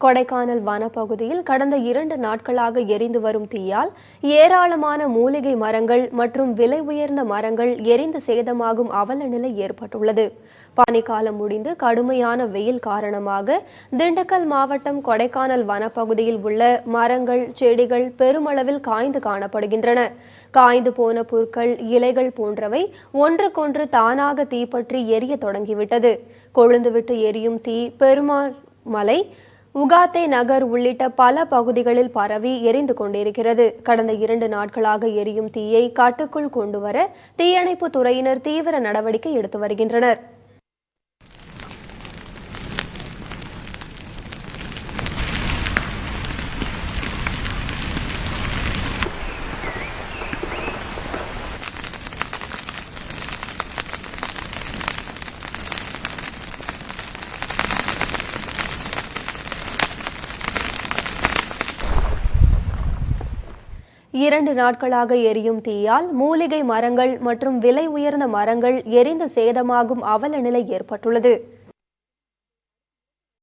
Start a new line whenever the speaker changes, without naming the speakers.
கொடைக்கானல் வனப்பகுதியில் கடந்த இரண்டு நாட்களாக எரிந்து வரும் தீயால் ஏராளமான மூலிகை மரங்கள் மற்றும் விலை உயர்ந்த மரங்கள் எரிந்து சேதமாகும் அவல நிலை ஏற்பட்டுள்ளது. பனிக்காலம் முடிந்து கடுமையான வெயில் காரணமாக திண்டுக்கல் மாவட்டம் கொடைக்கானல் வனப்பகுதியில் உள்ள மரங்கள் செடிகள் பெருமளவில் காய்ந்து காணப்படுகின்றன. காய்ந்து போன புற்கள் இலைகள் போன்றவை ஒன்றுக்கொன்று தானாக தீப்பற்றி எரிய தொடங்கிவிட்டது. கொழுந்துவிட்டு எரியும் தீ பெருமாள் மலை உகாத்தே நகர் உள்ளிட்ட பல பகுதிகளில் பரவி எரிந்து கொண்டிருக்கிறது. கடந்த இரண்டு நாட்களாக எரியும் தீயை கட்டுக்குள் கொண்டுவர தீயணைப்பு துறையினர் தீவிர நடவடிக்கை எடுத்து வருகின்றனர். இரண்டு நாட்களாக எரியும் தீயால் மூலிகை மரங்கள் மற்றும் விலை உயர்ந்த மரங்கள் எரிந்து சேதமாகும் அவல நிலை ஏற்பட்டுள்ளது.